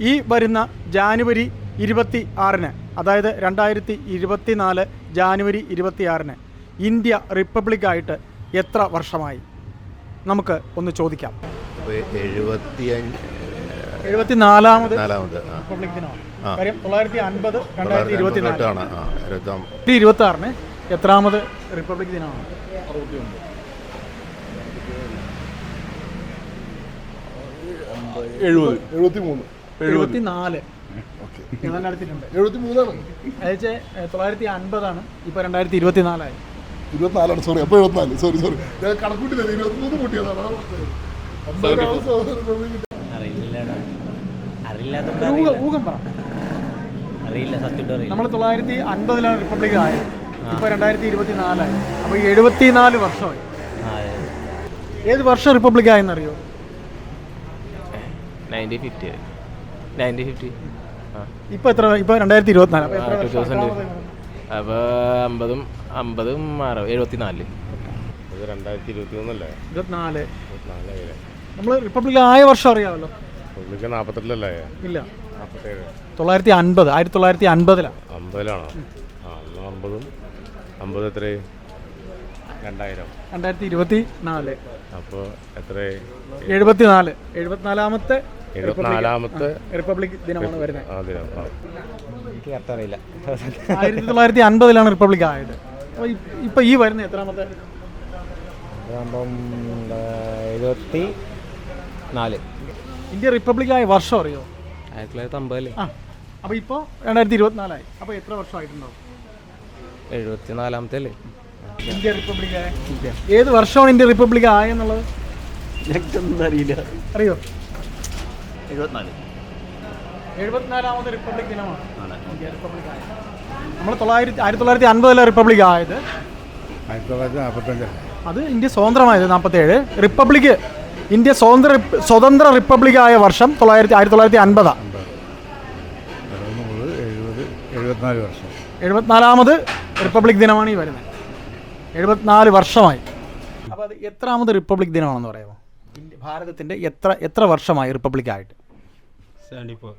ഈ വരുന്ന ജാനുവരി ഇരുപത്തി ആറിന് അതായത് രണ്ടായിരത്തി ഇരുപത്തി നാല് ജാനുവരി ഇരുപത്തി ആറിന് ഇന്ത്യ റിപ്പബ്ലിക്കായിട്ട് എത്ര വർഷമായി? നമുക്ക് ഒന്ന് ചോദിക്കാം. റിപ്പബ്ലിക് ദിനമാണ്. കാര്യം തൊള്ളായിരത്തി അൻപത് രണ്ടായിരത്തി ഇരുപത്തി ആറിന് എത്രാമത് റിപ്പബ്ലിക് ദിനമാണ്? എഴുപത് എഴുപത്തി മൂന്ന് എഴുപത്തി നാല് ഏതാണ്ട് അടുത്തിട്ടുണ്ട് എഴുപത്തി മൂന്നാണ് അയച്ച് തൊള്ളായിരത്തി അൻപതാണ് ഇപ്പോൾ രണ്ടായിരത്തി ഇരുപത്തി നാലായി ഇരുപത്തിനാലാണ് സോറി അപ്പോൾ എഴുപത്തിനാല്. സോറി ഞാൻ ഇരുപത്തിമൂന്ന് കൂട്ടിയതാണ് ഊഹം പറ. അറിയില്ല സത്യം നമ്മൾ തൊള്ളായിരത്തി അൻപതിലാണ് റിപ്പബ്ലിക് ആയത് ഇപ്പൊ രണ്ടായിരത്തി ഇരുപത്തി നാലായി ഈ എഴുപത്തിനാല് വർഷമായി. ഏത് വർഷം റിപ്പബ്ലിക് ആയെന്നറിയോ നയന്റീൻ ഫിഫ്റ്റി നയന്റീൻ ഫിഫ്റ്റി. ഇപ്പോൾ എത്ര? ഇപ്പോൾ രണ്ടായിരത്തി ഇരുപത്തിനാല് എത്ര ടു? തൗസൻഡ്? അപ്പോൾ അമ്പതും അമ്പതും ആറ് എഴുപത്തിനാല്. ഇത് രണ്ടായിരത്തി ഇരുപത്തി മൂന്നല്ലേ ഇരുപത്തിനാല് നമ്മൾ റിപ്പബ്ലിക് ആയ വർഷം അറിയാമല്ലോ. പുള്ളിക്ക് നാൽപ്പത്തെട്ടിലല്ലേ ഇല്ല. നാൽപ്പത്തേഴ് തൊള്ളായിരത്തി അൻപത് ആയിരത്തി തൊള്ളായിരത്തി അൻപതിലാണ് അമ്പതിലാണോ ആ അമ്പതും അമ്പത് എത്ര രണ്ടായിരം. രണ്ടായിരത്തി ഇരുപത്തി നാല് അപ്പോൾ എത്ര എഴുപത്തിനാല്. എഴുപത്തിനാലാമത്തെ എഴുപത്തിനാലാമത്തെ റിപ്പബ്ലിക്. ദിനമാണ് വരുന്നത്. ആ ദിനം ആ. എനിക്ക് കറക്റ്റ് അറിയില്ല ആയിരത്തി തൊള്ളായിരത്തി അൻപതിലാണ് റിപ്പബ്ലിക് ആയത്. അപ്പോൾ ഇപ്പോൾ ഈ വരുന്ന എത്രാമത്തെ? അതാകുമ്പം എഴുപത്തി നാല് ഇന്ത്യ റിപ്പബ്ലിക് ആയ വർഷം അറിയോ? ആയിരത്തി തൊള്ളായിരത്തി അമ്പതിൽ ആ അപ്പോൾ ഇപ്പോൾ രണ്ടായിരത്തി ഇരുപത്തിനാലായി അപ്പോൾ എത്ര വർഷമായിട്ടുണ്ടാവും? എഴുപത്തി നാലാമത്തെ അല്ലേ ഇന്ത്യ റിപ്പബ്ലിക് ആയ? ഏത് വർഷമാണ് ഇന്ത്യ റിപ്പബ്ലിക് ആയെന്നുള്ളത്? അറിയില്ല. അറിയോ? എഴുപത്തിനാല്. എഴുപത്തിനാലാമത് റിപ്പബ്ലിക് ദിനമാണ്. റിപ്പബ്ലിക് ആയത്. നമ്മൾ തൊള്ളായിരത്തി ആയിരത്തി തൊള്ളായിരത്തി അൻപതിലെ റിപ്പബ്ലിക് ആയത്? ആയിരത്തി തൊള്ളായിരത്തി നാൽപ്പത്തഞ്ച് അത് ഇന്ത്യ സ്വതന്ത്രമായത് നാൽപ്പത്തേഴ് റിപ്പബ്ലിക് ഇന്ത്യ സ്വതന്ത്ര സ്വതന്ത്ര റിപ്പബ്ലിക് ആയ വർഷം തൊള്ളായിരത്തി ആയിരത്തി തൊള്ളായിരത്തി അൻപതാണ് എഴുപത്തിനാല് വർഷം. എഴുപത്തിനാലാമത് റിപ്പബ്ലിക് ദിനമാണ് ഈ വരുന്നത്. എഴുപത്തിനാല് വർഷമായി. അപ്പോൾ അത് എത്രാമത് റിപ്പബ്ലിക് ദിനമാണെന്ന് പറയാമോ? ഭാരതത്തിന്റെ എത്ര എത്ര വർഷമായി റിപ്പബ്ലിക് ആയിട്ട് സെവന്റി ഫോർ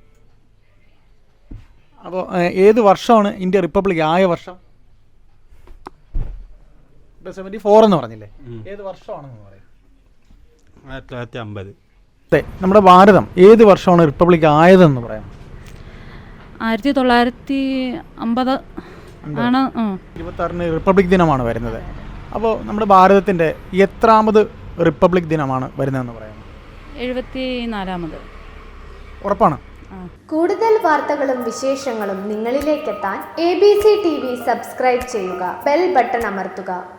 അപ്പോൾ ഏത് വർഷമാണ് ഇന്ത്യ റിപ്പബ്ലിക് ആയ വർഷം? ഇപ്പോൾ സെവന്റി ഫോർ എന്ന് പറഞ്ഞില്ലേ? ഏത് വർഷമാണെന്ന് പറയും. ആയിരത്തി തൊള്ളായിരത്തി അമ്പത്. അതെ നമ്മുടെ ഭാരതം ഏത് വർഷമാണ് റിപ്പബ്ലിക് ആയതെന്ന് പറയാം. ആയിരത്തി തൊള്ളായിരത്തി അമ്പത് ആണ് ഇരുപത്തി റിപ്പബ്ലിക് ദിനമാണ് വരുന്നത്. അപ്പോൾ നമ്മുടെ ഭാരതത്തിന്റെ എത്രാമത് റിപ്പബ്ലിക് ദിനമാണ് വരുന്നതെന്ന് പറയാം എഴുപത്തി നാലാമത് ഉറപ്പാണ് കൂടുതൽ വാർത്തകളും വിശേഷങ്ങളും നിങ്ങളിലേക്കെത്താൻ A B C T V subscribe ചെയ്യുക ബെൽ ബട്ടൺ അമർത്തുക.